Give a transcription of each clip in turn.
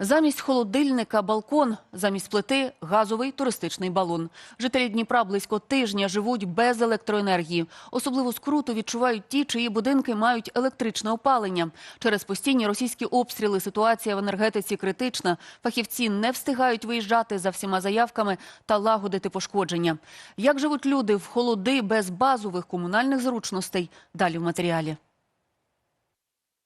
Замість холодильника балкон, замість плити газовий туристичний балон. Жителі Дніпра близько тижня живуть без електроенергії. Особливо скруту відчувають ті, чиї будинки мають електричне опалення. Через постійні російські обстріли ситуація в енергетиці критична. Фахівці не встигають виїжджати за всіма заявками та лагодити пошкодження. Як живуть люди в холоди без базових комунальних зручностей? Далі в матеріалі.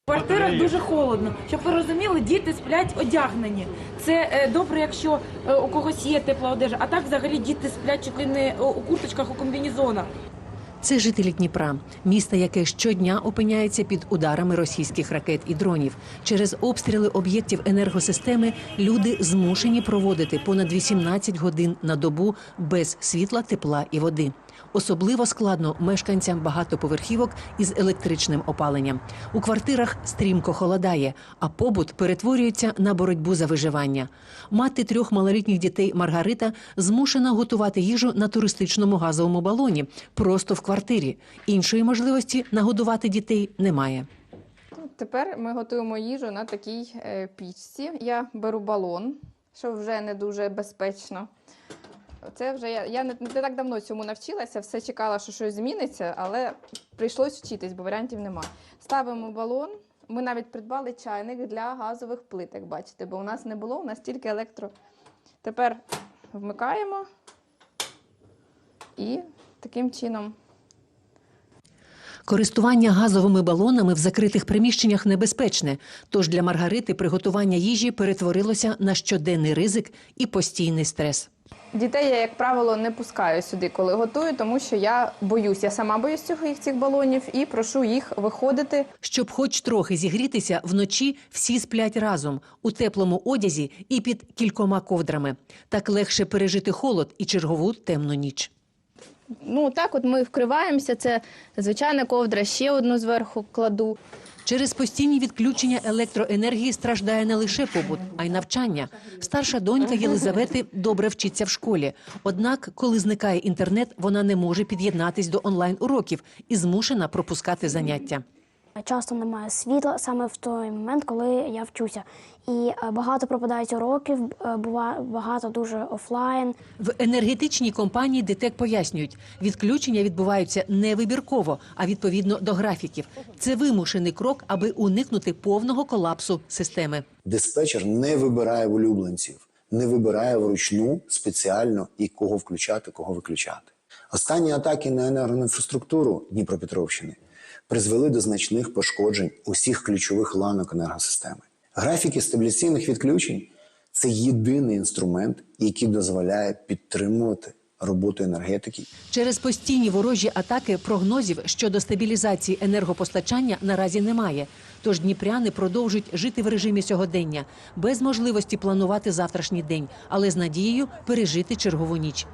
Квартирах дуже холодно. Щоб ви розуміли, діти сплять одягнені. Це е, добре, якщо е, у когось є тепла одежа. А так взагалі діти сплять чуть не у курточках, у комбінезонах. Це жителі Дніпра, міста, яке щодня опиняється під ударами російських ракет і дронів. Через обстріли об'єктів енергосистеми люди змушені проводити понад 18 годин на добу без світла, тепла і води. Особливо складно мешканцям багатоповерхівок із електричним опаленням. У квартирах стрімко холодає, а побут перетворюється на боротьбу за виживання. Мати трьох малолітніх дітей Маргарита змушена готувати їжу на туристичному газовому балоні просто в квартирі. Іншої можливості нагодувати дітей немає. Тепер ми готуємо їжу на такій е, пічці. Я беру балон, що вже не дуже безпечно. Це вже я, я не, не так давно цьому навчилася, все чекала, що щось зміниться, але прийшлось вчитись, бо варіантів немає. Ставимо балон. Ми навіть придбали чайник для газових плит, як бачите, бо у нас не було, у нас тільки електро. Тепер вмикаємо і таким чином Користування газовими балонами в закритих приміщеннях небезпечне. Тож для Маргарити приготування їжі перетворилося на щоденний ризик і постійний стрес. Дітей я, як правило, не пускаю сюди, коли готую, тому що я боюсь. Я сама боюсь цього їх цих балонів і прошу їх виходити. Щоб хоч трохи зігрітися, вночі всі сплять разом у теплому одязі і під кількома ковдрами. Так легше пережити холод і чергову темну ніч. Ну так, от ми вкриваємося. Це звичайна ковдра, ще одну зверху кладу. Через постійні відключення електроенергії страждає не лише побут, а й навчання. Старша донька Єлизавети добре вчиться в школі. Однак, коли зникає інтернет, вона не може під'єднатись до онлайн уроків і змушена пропускати заняття. Часто немає світла саме в той момент, коли я вчуся. І е, багато пропадають уроків, е, буває багато дуже офлайн. В енергетичній компанії ДТЕК пояснюють, відключення відбуваються не вибірково, а відповідно до графіків. Це вимушений крок, аби уникнути повного колапсу системи. Диспетчер не вибирає улюбленців, не вибирає вручну спеціально і кого включати, кого виключати. Останні атаки на енергоінфраструктуру Дніпропетровщини призвели до значних пошкоджень усіх ключових ланок енергосистеми. Графіки стабіляційних відключень це єдиний інструмент, який дозволяє підтримувати роботу енергетики Через постійні ворожі атаки прогнозів щодо стабілізації енергопостачання наразі немає. Тож дніпряни продовжують жити в режимі сьогодення без можливості планувати завтрашній день, але з надією пережити чергову ніч.